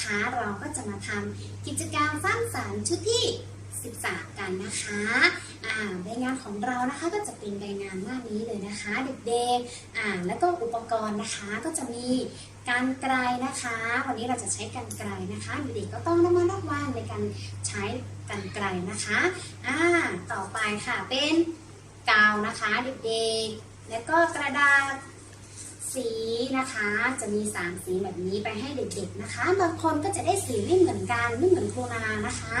นะคะ เราก็จะมาทำกิจกรรมสร้างสรรค์ชุดที่ 13 กันนะคะอ่าใบงานของเรานะคะก็จะเป็นใบงานหน้านี้เลยนะคะเด็กๆอ่าแล้วก็อุปกรณ์นะคะก็จะมีการไกลนะคะ วันนี้เราจะใช้กันไกลนะคะเด็กๆก็ต้องระมัดระวังในการใช้กันไกลนะคะอ่าต่อไปค่ะเป็นกาวนะคะเด็กๆแล้วก็กระดาษ สีนะคะ จะมีสามสีแบบนี้ไปให้เด็กๆนะคะ บางคนก็จะได้สีไม่เหมือนกันไม่เหมือนครูนานะคะ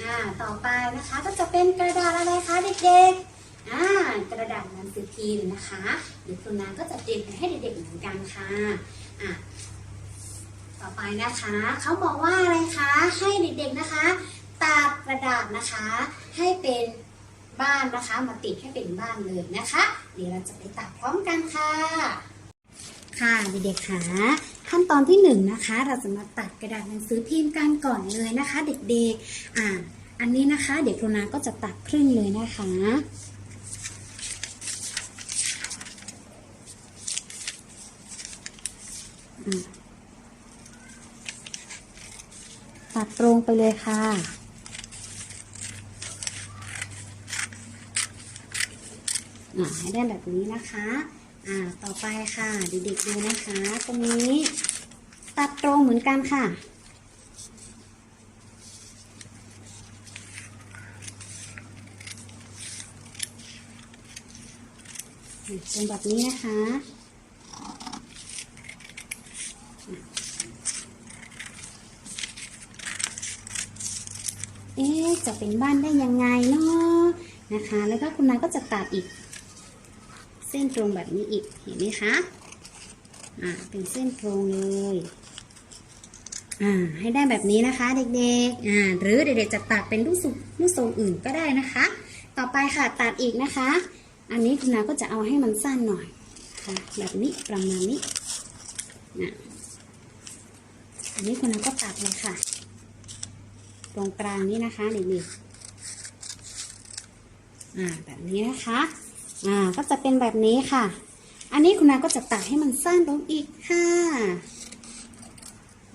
อ่าต่อไปนะคะก็จะเป็นกระดาษอะไรคะเด็กๆอ่ากระดาษหนังสือพิมพ์นะคะเดี๋ยวครูนาก็จะเตรียมไปให้เด็กๆเหมือนกันค่ะอะต่อไปนะคะเขาบอกว่าอะไรคะให้เด็กๆนะคะตัดกระดาษนะคะให้เป็นบ้านนะคะ มาติดให้เป็นบ้านเลยนะคะ เดี๋ยวเราจะไปตัดพร้อมกันค่ะ ค่ะเด็กๆค่ะขั้นตอนที่หนึ่งนะคะ เราจะมาตัดกระดาษหนังสือพิมพ์กันก่อนเลยนะคะ เด็กๆอ่าอันนี้นะคะเด็กโรนาก็จะตัดครึ่งเลยนะคะตัดตรงไปเลยค่ะ ให้ได้แบบนี้นะคะ อ่า ต่อไปค่ะ เด็กๆดูนะคะ ตรงนี้ ตัดตรงเหมือนกันค่ะ เป็นแบบนี้นะคะเอ๊จะเป็นบ้านได้ยังไงเนาะนะคะ แล้วก็คุณนายก็จะตัดอีก ส้นตรงแบบนี้อีกเห็นไหมคะอ่าเป็นเส้นตรงเลยอ่าให้ได้แบบนี้นะคะเด็กๆอ่าหรือเด็กๆจะตัดเป็นรูปทรงรูปทรงอื่นก็ได้นะคะ ต่อไปค่ะตัดอีกนะคะ อันนี้คุณนาก็จะเอาให้มันสั้นหน่อยค่ะแบบนี้ประมาณนี้นะอันนี้คุณนาก็ตัดเลยค่ะ ตรงกลางนี้นะคะเด็กๆอ่าแบบนี้นะคะ อ่าก็จะเป็นแบบนี้ค่ะ อันนี้คุณนาก็จะตัดให้มันสั้นลงอีกค่ะ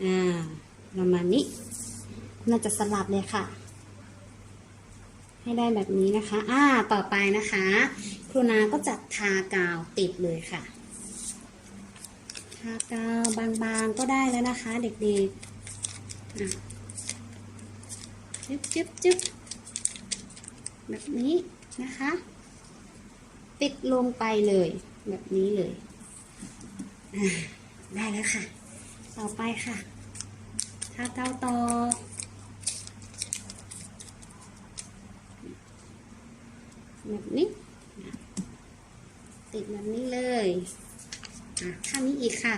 อ่าประมาณนี้ คุณนาจะสลับเลยค่ะ ให้ได้แบบนี้นะคะ อ่าต่อไปนะคะ ครูนาก็จะทากาวติดเลยค่ะ ทากาวบางๆก็ได้แล้วนะคะ เด็กๆอะจึ๊บจึ๊บจึ๊บแบบนี้นะคะ ติดลงไปเลย แบบนี้เลย ได้แล้วค่ะ ต่อไปค่ะทาเกาต่อแบบนี้ ติดแบบนี้เลยอะข้างนี้อีกค่ะ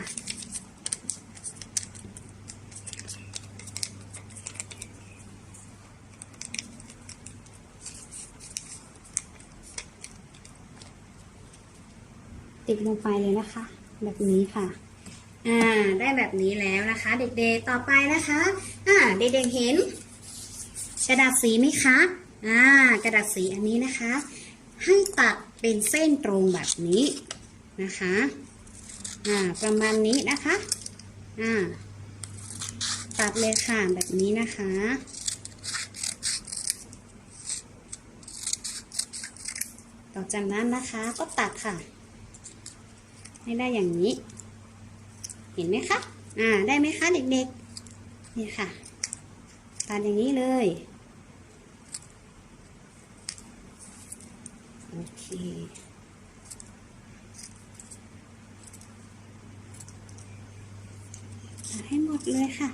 ติดลงไปเลยนะคะ แบบนี้ค่ะอ่าได้แบบนี้แล้วนะคะ เด็กๆต่อไปนะคะอ่าเด็กๆเห็น กระดาษสีไหมคะอ่ากระดาษสีอันนี้นะคะ ให้ตัดเป็นเส้นตรงแบบนี้นะคะอ่าประมาณนี้นะคะอ่าตัดเลยค่ะแบบนี้นะคะต่อจากนั้นนะคะก็ตัดค่ะ ให้ได้อย่างนี้ เห็นไหมคะ อ่า ได้ไหมคะเด็กๆ นี่ค่ะ ตัดอย่างนี้เลย โอเคให้หมดเลยค่ะ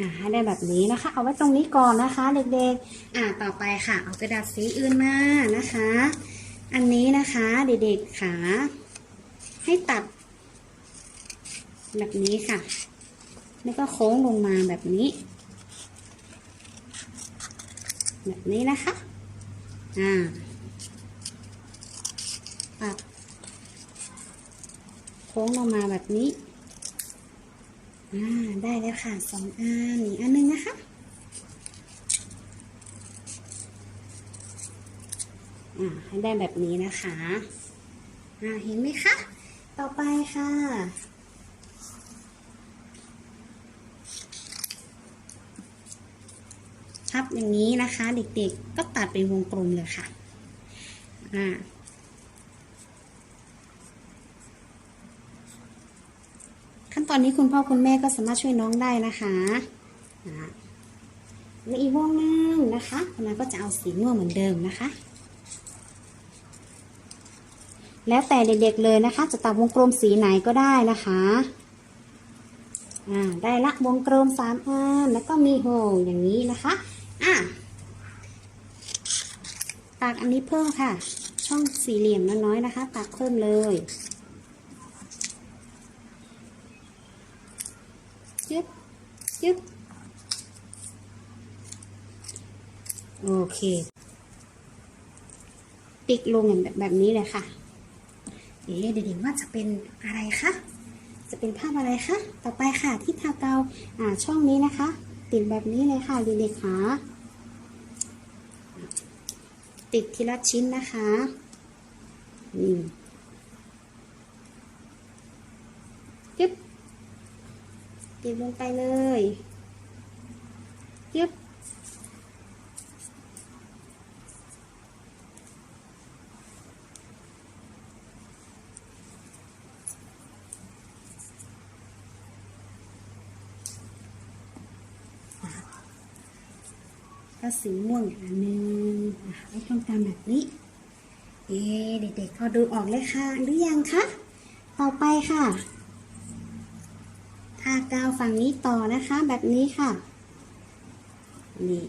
อ่าให้ได้แบบนี้นะคะ เอาไว้ตรงนี้ก่อนนะคะ เด็กๆ อ่าต่อไปค่ะ เอากระดาษสีอื่นมานะคะ อันนี้นะคะเด็กๆค่ะให้ตัด แบบนี้ค่ะ แล้วก็โค้งลงมาแบบนี้ แบบนี้นะคะ อ่าตัดโค้งลงมาแบบนี้ อ่าได้แล้วค่ะสองอันอีกอันหนึงนะคะอ่าให้ได้แบบนี้นะคะอ่าเห็นไหมคะ ต่อไปค่ะ พับอย่างนี้นะคะ เด็กๆก็ตัดเป็นวงกลมเลยค่ะอ่า ขั้น ตอนนี้คุณพ่อคุณแม่ก็สามารถช่วยน้องได้นะคะแล้วอีกวงหนึ่งนะคะคุณนาก็จะเอาสีม่วงเหมือนเดิมนะคะ แล้วแต่เด็กๆเลยนะคะ จะตัดวงกลมสีไหนก็ได้นะคะอ่าได้ละวงกลมสามอันแล้วก็มีโหงอย่างนี้นะคะอะตักอันนี้เพิ่มค่ะ ช่องสี่เหลี่ยมน้อยๆนะคะ ตักเพิ่มเลยจึ๊บ จึ๊บโอเค ติ๊กลงอย่างแบบแบบนี้เลยค่ะ เอ๊ะเด็กๆว่าจะเป็นอะไรคะ จะเป็นภาพอะไรคะ ต่อไปค่ะที่ทาเกาอ่าช่องนี้นะคะ ติดแบบนี้เลยค่ะเด็กๆค่ะติดทีละชิ้นนะคะนี่ยึบ ติดลงไปเลยยึบก็สีม่วงอันหนึงอะให้ทำตามแบบนี้ เอ๊เด็กๆพอดูออกเลยค่ะหรือยังคะ ต่อไปค่ะ่ะกาวฝั่งนี้ต่อนะคะแบบนี้ค่ะ นี่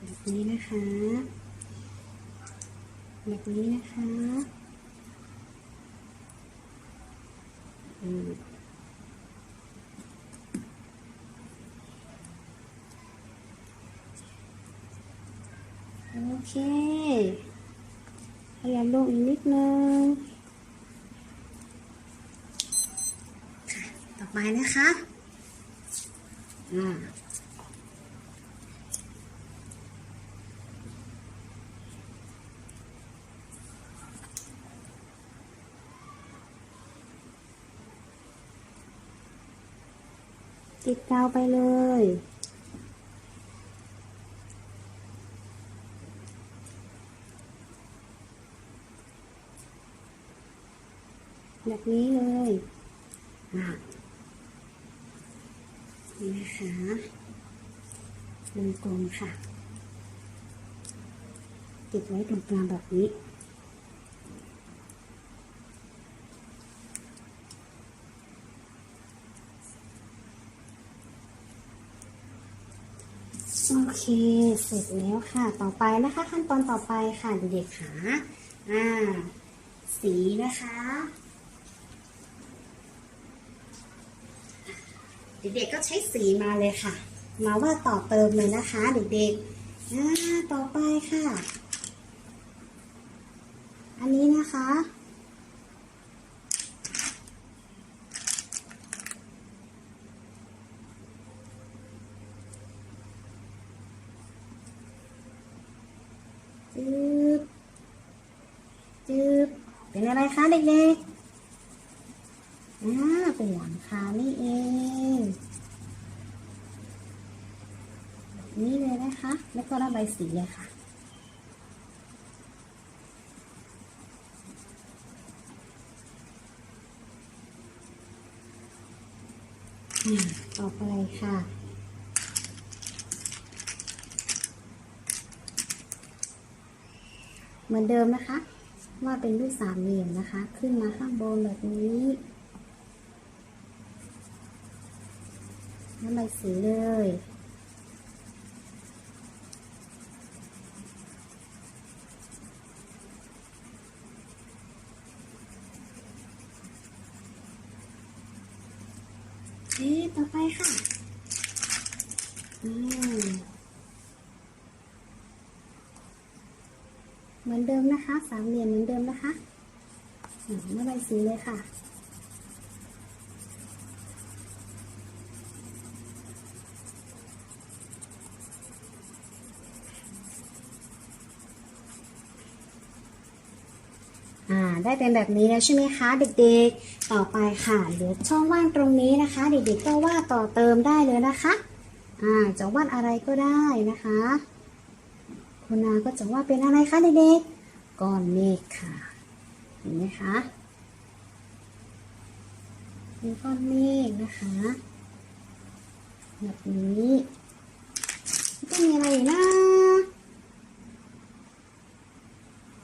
แบบนี้นะคะ แบบนี้นะคะอืม โอเคขยับลงอีกนิดนึงค่ะต่อไปนะคะอ่าติดกาวไปเลย แบบนี้เลยอะนี่นะคะวงกลมค่ะ ติดไว้ตรงกลางแบบนี้โอเค เสร็จแล้วค่ะ ต่อไปนะคะ ขั้นตอนต่อไปค่ะเด็กๆค่ะอ่า สีนะคะ เด็กๆก็ใช้สีมาเลยค่ะ มาว่าต่อเติมเลยนะคะเด็กๆอ่าต่อไปค่ะ อันนี้นะคะจืบจืบเป็นอะไรคะเด็กๆอ่าเป็นหลังานี่เอง นี่เลยนะคะ แล้วก็ระบายสีเลยค่ะต่อไปค่ะเหมือนเดิมนะคะ ว่าเป็นรูปสามเหลี่ยมนะคะ ขึ้นมาข้างบนแบบนี้ แล้วใบสีเลยเอ๊ะต่อไปค่ะอืมเหมือนเดิมนะคะ สามเหลี่ยมเหมือนเดิมนะคะอ่าระบสีเลยค่ะ อ ได้เป็นแบบนี้แล้วใช่ไหมคะเด็กๆ ต่อไปค่ะเหลือช่องว่างตรงนี้นะคะ เด็กๆก็วาดต่อเติมได้เลยนะคะอ่าจะวาดอะไรก็ได้นะคะคุณนาก็จะวาดเป็นอะไรคะเด็กๆก้อนเมฆค่ะเห็นไหมคะเป็นก้อนเมฆนะคะแบบนี้จะมีอะไรอีกนะ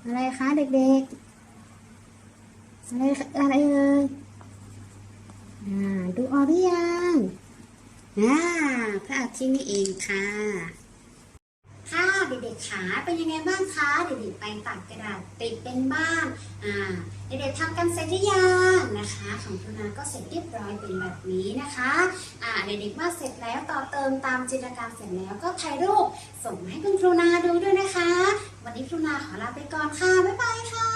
อะไรคะเด็กๆ อะไรอะไรเอ่ยดูออกหรือยังอ่าพระอาทิตย์นี่เองค่ะ ค่ะเด็กๆขาเป็นยังไงบ้างคะเด็กๆไปตัดกระดาษติดเป็นบ้านอ่าเด็กๆทำกันเสร็จหรือยังนะคะ ของคุณนาก็เสร็จเรียบร้อยเป็นแบบนี้นะคะอ่าเด็กๆว่าเสร็จแล้วต่อเติมตามจินตนาการเสร็จแล้วก็ถ่ายรูปส่งให้คุณครูนาดูด้วยนะคะ วันนี้ครูนาขอลาไปก่อนค่ะบ๊ายบายค่ะ